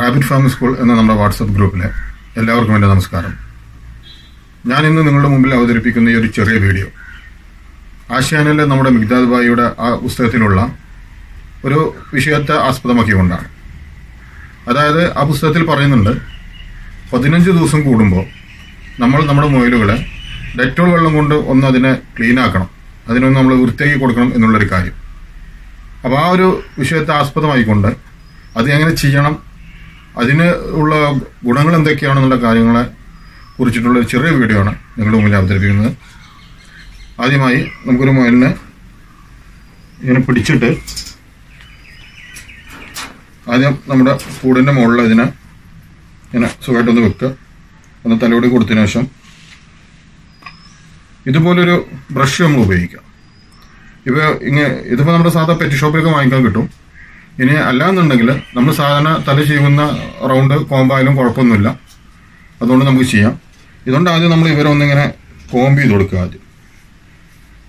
Rabbit farming school എന്ന നമ്മുടെ WhatsApp ഗ്രൂപ്പിലെ എല്ലാവർക്കും എന്റെ നമസ്കാരം. ഞാൻ ഇന്ന് നിങ്ങളുടെ മുമ്പിൽ അവതരിപ്പിക്കുന്ന ഈ ഒരു ചെറിയ വീഡിയോ ആശാനിലെ നമ്മുടെ മിഗ്ദാദ് ബായിയുടെ ആ പുസ്തകത്തിലുള്ള ഒരു വിഷയത്തെ ആസ്പദമാക്കിക്കൊണ്ടാണ്. അതായത് ആ പുസ്തകത്തിൽ പറയുന്നുണ്ട് പതിനഞ്ച് ദിവസം കൂടുമ്പോൾ നമ്മൾ നമ്മുടെ മുയലുകളെ ഡെറ്റോൾ വെള്ളം കൊണ്ട് ഒന്ന് അതിനെ ക്ലീൻ ആക്കണം അതിനൊന്ന് നമ്മൾ വൃത്തിയാക്കി കൊടുക്കണം എന്നുള്ളൊരു കാര്യം. അപ്പോൾ ആ ഒരു വിഷയത്തെ ആസ്പദമായിക്കൊണ്ട് അത് എങ്ങനെ ചെയ്യണം അതിന് ഉള്ള ഗുണങ്ങൾ എന്തൊക്കെയാണെന്നുള്ള കാര്യങ്ങളെ കുറിച്ചിട്ടുള്ള ചെറിയ വീഡിയോ ആണ് നിങ്ങളുടെ മുമ്പിൽ അവതരിപ്പിക്കുന്നത്. ആദ്യമായി നമുക്കൊരു മുയലിനെ ഇങ്ങനെ പിടിച്ചിട്ട് ആദ്യം നമ്മുടെ കൂടിന്റെ മുകളിൽ ഇതിനെ ഇങ്ങനെ സുഖമായിട്ടൊന്ന് വെക്കുക. ഒന്ന് തലോടി കൊടുത്തതിന് ശേഷം ഇതുപോലൊരു ബ്രഷ് നമ്മൾ ഉപയോഗിക്കാം. ഇപ്പോൾ ഇങ്ങനെ ഇതിപ്പോൾ നമ്മുടെ സാധാ പെറ്റ് ഷോപ്പിലൊക്കെ വാങ്ങിക്കാൻ കിട്ടും. ഇനി അല്ലാന്നുണ്ടെങ്കിൽ നമ്മൾ സാധാരണ തല ചെയ്യുന്ന റൗണ്ട് കോമ്പായാലും കുഴപ്പമൊന്നുമില്ല. അതുകൊണ്ട് നമുക്ക് ചെയ്യാം. ഇതുകൊണ്ട് ആദ്യം നമ്മൾ ഇവരെ ഒന്നിങ്ങനെ കോമ്പ് ചെയ്ത് കൊടുക്കുക ആദ്യം.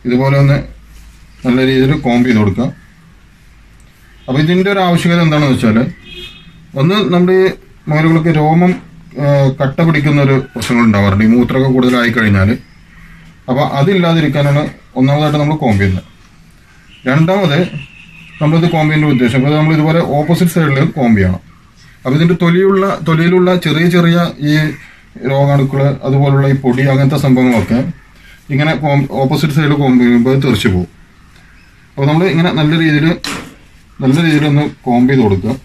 ഇതുപോലെ ഒന്ന് നല്ല രീതിയിൽ കോമ്പ് ചെയ്ത് കൊടുക്കുക. അപ്പോൾ ഇതിന്റെ ഒരു ആവശ്യകത എന്താണെന്ന് വെച്ചാൽ ഒന്ന് നമ്മുടെ ഈ മുയലുകൾക്ക് രോമം കട്ട പിടിക്കുന്ന ഒരു പ്രശ്നങ്ങൾ ഉണ്ടാവാറുണ്ട്. ഈ മൂത്രമൊക്കെ കൂടുതലായി കഴിഞ്ഞാൽ അപ്പോൾ അതില്ലാതിരിക്കാനാണ് ഒന്നാമതായിട്ട് നമ്മൾ കോമ്പ് ചെയ്യുന്നത്. രണ്ടാമത് നമ്മളിത് കോമ്പ് ചെയ്യുന്ന ഉദ്ദേശം. അപ്പോൾ നമ്മൾ ഇതുപോലെ ഓപ്പോസിറ്റ് സൈഡിൽ കോമ്പിയാണ് അപ്പോൾ ഇതിന്റെ തൊലിയുള്ള തൊലിയിലുള്ള ചെറിയ ചെറിയ ഈ രോഗാണുക്കൾ അതുപോലുള്ള ഈ പൊടി അങ്ങനത്തെ സംഭവങ്ങളൊക്കെ ഇങ്ങനെ ഓപ്പോസിറ്റ് സൈഡിൽ കോമ്പ് ചെയ്യുമ്പോൾ തെറിച്ച് പോകും. അപ്പോൾ നമ്മൾ ഇങ്ങനെ നല്ല രീതിയിൽ നല്ല രീതിയിൽ ഒന്ന് കോമ്പ് ചെയ്ത് കൊടുക്കുക.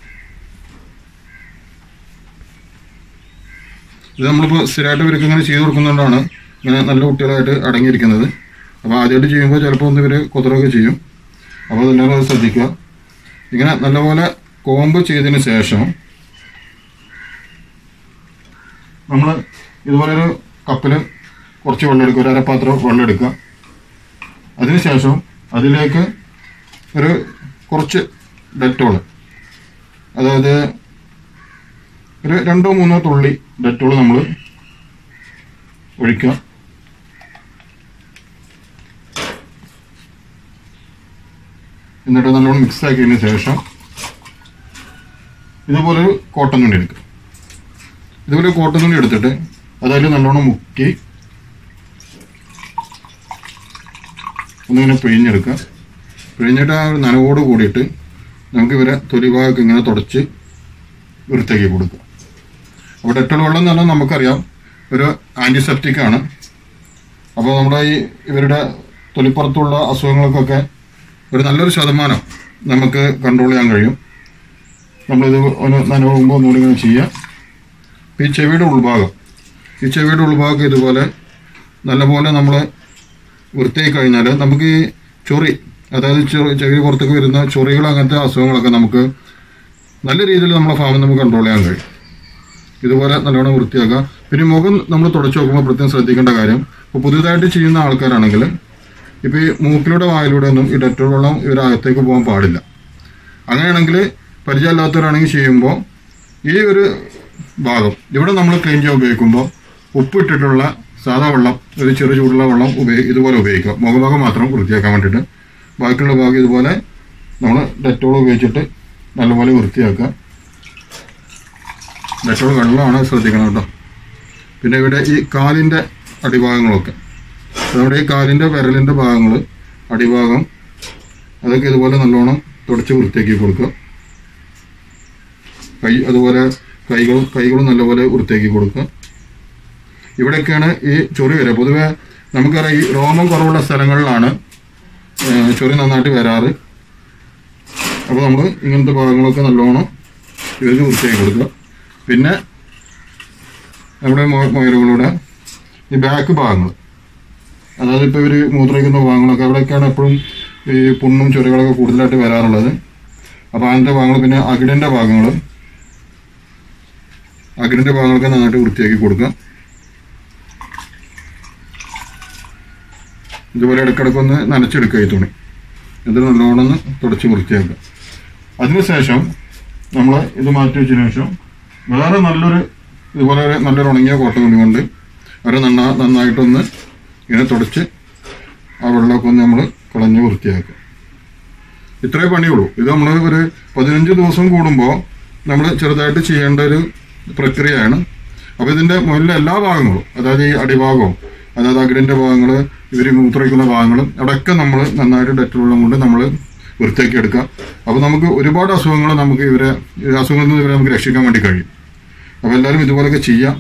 ഇത് നമ്മളിപ്പോൾ സ്ഥിരമായിട്ട് ഇവർക്ക് ഇങ്ങനെ ചെയ്ത് കൊടുക്കുന്നതുകൊണ്ടാണ് ഇങ്ങനെ നല്ല കുട്ടികളായിട്ട് അടങ്ങിയിരിക്കുന്നത്. അപ്പോൾ ആദ്യമായിട്ട് ചെയ്യുമ്പോൾ ചിലപ്പോൾ ഒന്ന് ഇവർ കുതിരൊക്കെ ചെയ്യും. അപ്പോൾ എല്ലാവരും അത് ശ്രദ്ധിക്കുക. ഇങ്ങനെ നല്ലപോലെ കോമ്പ് ചെയ്തതിന് ശേഷം നമ്മൾ ഇതുപോലെ ഒരു കപ്പിൽ കുറച്ച് വെള്ളം എടുക്കുക ഒരു അരപ്പാത്രം വെള്ളം എടുക്കുക. അതിനുശേഷം അതിലേക്ക് ഒരു കുറച്ച് ഡെറ്റോൾ അതായത് ഒരു രണ്ടോ മൂന്നോ തുള്ളി ഡെറ്റോൾ നമ്മൾ ഒഴിക്കുക. എന്നിട്ട് നല്ലോണം മിക്സ് ആക്കിയതിന് ശേഷം ഇതുപോലെ കോട്ടൺ തുണി എടുക്കുക ഇതുപോലെ കോട്ടൺ തുണി എടുത്തിട്ട് അതിൽ നല്ലോണം മുക്കി ഒന്നിങ്ങനെ പിഴിഞ്ഞെടുക്കുക പിഴിഞ്ഞിട്ട് ആ ഒരു നനവോട് കൂടിയിട്ട് നമുക്ക് ഇവരെ തൊലി ഭാഗമൊക്കെ ഇങ്ങനെ തുടച്ച് വൃത്തിയാക്കി കൊടുക്കുക അപ്പോൾ ഡെറ്റോൾ വെള്ളം എന്ന് പറഞ്ഞാൽ നമുക്കറിയാം ഒരു ആന്റിസെപ്റ്റിക് ആണ്. അപ്പോൾ നമ്മുടെ ഈ ഇവരുടെ തൊലിപ്പുറത്തുള്ള അസുഖങ്ങൾക്കൊക്കെ ഒരു നല്ലൊരു ശതമാനം നമുക്ക് കൺട്രോൾ ചെയ്യാൻ കഴിയും. നമ്മളിത് ഒന്ന് നനവുമ്പോൾ ഒന്നുകൂടി ഇങ്ങനെ ചെയ്യുക. ഈ ചെവിയുടെ ഉൾഭാഗം. ഈ ചെവിയുടെ ഉൾഭാഗം ഇതുപോലെ നല്ലപോലെ നമ്മൾ വൃത്തിയായി കഴിഞ്ഞാൽ നമുക്ക് ഈ ചൊറി അതായത് ചെവി പുറത്തേക്ക് വരുന്ന ചൊറികൾ അങ്ങനത്തെ അസുഖങ്ങളൊക്കെ നമുക്ക് നല്ല രീതിയിൽ നമ്മളെ ഫാമിൽ നമുക്ക് കൺട്രോൾ ചെയ്യാൻ കഴിയും. ഇതുപോലെ നല്ലോണം വൃത്തിയാക്കുക. പിന്നെ മുഖം നമ്മൾ തുടച്ചു നോക്കുമ്പോൾ പ്രത്യേകം ശ്രദ്ധിക്കേണ്ട കാര്യം ഇപ്പോൾ പുതിയതായിട്ട് ചെയ്യുന്ന ആൾക്കാരാണെങ്കിൽ ഇപ്പോൾ ഈ മൂക്കിലൂടെ വായിലൂടെ ഒന്നും ഈ ഡെറ്റോൾ വെള്ളം ഇവരകത്തേക്ക് പോകാൻ പാടില്ല. അങ്ങനെയാണെങ്കിൽ പരിചയമില്ലാത്തവരാണെങ്കിൽ ചെയ്യുമ്പോൾ ഈ ഒരു ഭാഗം ഇവിടെ നമ്മൾ ക്ലീൻ ചെയ്യാൻ ഉപയോഗിക്കുമ്പോൾ ഉപ്പിട്ടിട്ടുള്ള സാധാ വെള്ളം ഒരു ചെറു ചൂടുള്ള വെള്ളം ഉപയോഗി ഇതുപോലെ ഉപയോഗിക്കുക. മുഖഭാഗം മാത്രം വൃത്തിയാക്കാൻ വേണ്ടിയിട്ട്. ബാക്കിയുള്ള ഭാഗം ഇതുപോലെ നമ്മൾ ഡെറ്റോൾ ഉപയോഗിച്ചിട്ട് നല്ലപോലെ വൃത്തിയാക്കുക. ഡെറ്റോൾ വെള്ളമാണ് ശ്രദ്ധിക്കണം കേട്ടോ. പിന്നെ ഇവിടെ ഈ കാലിന്റെ അടിഭാഗങ്ങളൊക്കെ. നമ്മുടെ ഈ കാലിന്റെ വിരലിന്റെ ഭാഗങ്ങൾ അടിഭാഗം അതൊക്കെ ഇതുപോലെ നല്ലോണം തുടച്ച് വൃത്തിയാക്കി കൊടുക്കുക. കൈ അതുപോലെ കൈകളും കൈകളും നല്ലപോലെ വൃത്തിയാക്കി കൊടുക്കുക. ഇവിടെയൊക്കെയാണ് ഈ ചൊറി വരിക പൊതുവെ നമുക്കറിയാം ഈ രോമം കുറവുള്ള സ്ഥലങ്ങളിലാണ് ചൊറി നന്നായിട്ട് വരാറ്. അപ്പോൾ നമ്മൾ ഇങ്ങനത്തെ ഭാഗങ്ങളൊക്കെ നല്ലോണം ഇവർക്ക് വൃത്തിയാക്കി കൊടുക്കുക. പിന്നെ നമ്മുടെ മുയലുകളുടെ ഈ ബാക്ക് ഭാഗങ്ങൾ അതായത് ഇപ്പോൾ ഇവർ മൂത്രയിക്കുന്ന ഭാഗങ്ങളൊക്കെ അവിടെയൊക്കെയാണ് എപ്പോഴും ഈ പുണ്ണും ചൊറികളൊക്കെ കൂടുതലായിട്ട് വരാറുള്ളത്. അപ്പോൾ അതിന്റെ ഭാഗങ്ങൾ പിന്നെ അകിടിന്റെ ഭാഗങ്ങൾ അകിടിന്റെ ഭാഗങ്ങളൊക്കെ നന്നായിട്ട് വൃത്തിയാക്കി കൊടുക്കുക. ഇതുപോലെ ഇടയ്ക്കിടയ്ക്ക് ഒന്ന് നനച്ചെടുക്കുക ഈ തുണി. എന്നിട്ട് നല്ലോണം തുടച്ച് വൃത്തിയാക്കുക. അതിനുശേഷം നമ്മൾ ഇത് മാറ്റി വെച്ചതിന് ശേഷം വേറെ നല്ലൊരു ഇതുപോലെ നല്ലൊരു ഉണങ്ങിയ കോട്ട തുണി കൊണ്ട് അവരെ നന്നാ നന്നായിട്ടൊന്ന് ഇങ്ങനെ തുടച്ച് ആ വെള്ളമൊക്കെ ഒന്ന് നമ്മൾ കളഞ്ഞ് വൃത്തിയാക്കുക. ഇത്രേ പണിയുള്ളൂ. ഇത് നമ്മൾ ഒരു പതിനഞ്ച് ദിവസം കൂടുമ്പോൾ നമ്മൾ ചെറുതായിട്ട് ചെയ്യേണ്ട ഒരു പ്രക്രിയയാണ്. അപ്പോൾ ഇതിന്റെ മുകളിലെ എല്ലാ ഭാഗങ്ങളും അതായത് ഈ അടിഭാഗവും അതായത് അഗ്രിന്റെ ഭാഗങ്ങൾ ഇവർ മൂത്രയ്ക്കുന്ന ഭാഗങ്ങളും അവിടെയൊക്കെ നമ്മൾ നന്നായിട്ട് ഡെറ്റൽ വെള്ളം കൊണ്ട് നമ്മൾ വൃത്തിയാക്കി എടുക്കുക. അപ്പോൾ നമുക്ക് ഒരുപാട് അസുഖങ്ങൾ നമുക്ക് ഇവരെ അസുഖങ്ങളിൽ നിന്ന് ഇവരെ നമുക്ക് രക്ഷിക്കാൻ വേണ്ടി കഴിയും. അപ്പോൾ എല്ലാവരും ഇതുപോലെയൊക്കെ ചെയ്യാം.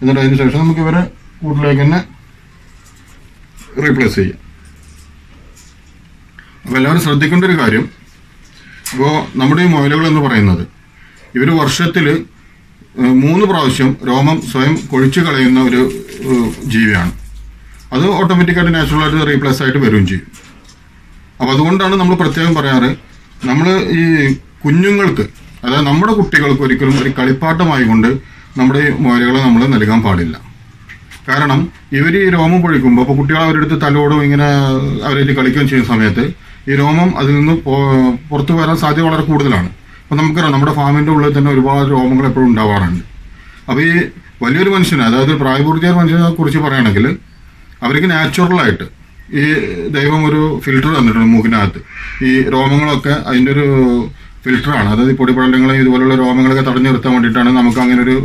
എന്നിട്ട് അതിന് ശേഷം നമുക്ക് ഇവരെ കൂട്ടിലേക്ക് തന്നെ റീപ്ലേസ് ചെയ്യാം അപ്പോൾ എല്ലാവരും ശ്രദ്ധിക്കേണ്ട ഒരു കാര്യം. അപ്പോൾ നമ്മുടെ ഈ മുയലുകൾ എന്ന് പറയുന്നത് ഇവർ വർഷത്തിൽ മൂന്ന് പ്രാവശ്യം രോമം സ്വയം കൊഴിച്ചു കളയുന്ന ഒരു ജീവിയാണ്. അത് ഓട്ടോമാറ്റിക്കായിട്ട് നാച്ചുറലായിട്ട് റീപ്ലേസ് ആയിട്ട് വരികയും ചെയ്യും. അപ്പോൾ അതുകൊണ്ടാണ് നമ്മൾ പ്രത്യേകം പറയാറ് നമ്മൾ ഈ കുഞ്ഞുങ്ങൾക്ക് അതായത് നമ്മുടെ കുട്ടികൾക്ക് ഒരിക്കലും ഒരു കളിപ്പാട്ടമായി കൊണ്ട് നമ്മുടെ മുയലുകളെ നമ്മൾ നൽകാൻ പാടില്ല. കാരണം ഇവർ ഈ രോമം പൊഴിക്കുമ്പോൾ അപ്പോൾ കുട്ടികൾ അവരുടെ അടുത്ത് തലോടും ഇങ്ങനെ അവരതിൽ കളിക്കുകയും ചെയ്യുന്ന സമയത്ത് ഈ രോമം അതിൽ നിന്ന് പുറത്തു വരാൻ സാധ്യത വളരെ കൂടുതലാണ്. അപ്പോൾ നമുക്കറിയാം നമ്മുടെ ഫാമിന്റെ ഉള്ളിൽ തന്നെ ഒരുപാട് രോമങ്ങൾ എപ്പോഴും ഉണ്ടാവാറുണ്ട്. അപ്പോൾ ഈ വലിയൊരു മനുഷ്യനെ അതായത് പ്രായപൂർത്തിയായ മനുഷ്യനെ കുറിച്ച് പറയുകയാണെങ്കിൽ അവർക്ക് നാച്ചുറലായിട്ട് ഈ ദൈവം ഒരു ഫിൽറ്റർ തന്നിട്ടുണ്ട് മൂക്കിനകത്ത്. ഈ രോമങ്ങളൊക്കെ അതിന്റെ ഒരു ഫിൽറ്ററാണ് അതായത് ഈ പൊടിപടലങ്ങളെ ഇതുപോലുള്ള രോമങ്ങളൊക്കെ തടഞ്ഞു നിർത്താൻ വേണ്ടിയിട്ടാണ് നമുക്ക് അങ്ങനെ ഒരു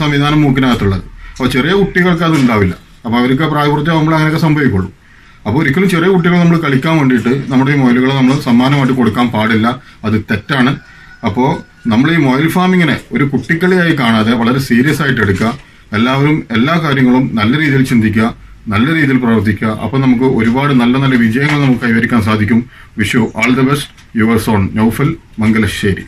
സംവിധാനം മൂക്കിനകത്തുള്ളത്. അപ്പോൾ ചെറിയ കുട്ടികൾക്ക് അത് ഉണ്ടാവില്ല അപ്പോൾ അവർക്ക് പ്രായപൂർത്തിയാകുമ്പോൾ അങ്ങനെയൊക്കെ സംഭവിക്കുള്ളൂ. അപ്പോൾ ഒരിക്കലും ചെറിയ കുട്ടികൾ നമ്മൾ കളിക്കാൻ വേണ്ടിയിട്ട് നമ്മുടെ ഈ മുയലുകളെ നമ്മൾ സമ്മാനമായിട്ട് കൊടുക്കാൻ പാടില്ല. അത് തെറ്റാണ്. അപ്പോൾ നമ്മൾ ഈ മൊയൽ ഫാമിങ്ങിനെ ഒരു കുട്ടിക്കളിയായി കാണാതെ വളരെ സീരിയസ് ആയിട്ട് എടുക്കുക. എല്ലാവരും എല്ലാ കാര്യങ്ങളും നല്ല രീതിയിൽ ചിന്തിക്കുക നല്ല രീതിയിൽ പ്രവർത്തിക്കുക. അപ്പോൾ നമുക്ക് ഒരുപാട് നല്ല നല്ല വിജയങ്ങൾ നമുക്ക് കൈവരിക്കാൻ സാധിക്കും. Vishu all the best your son Naufal Mangalassery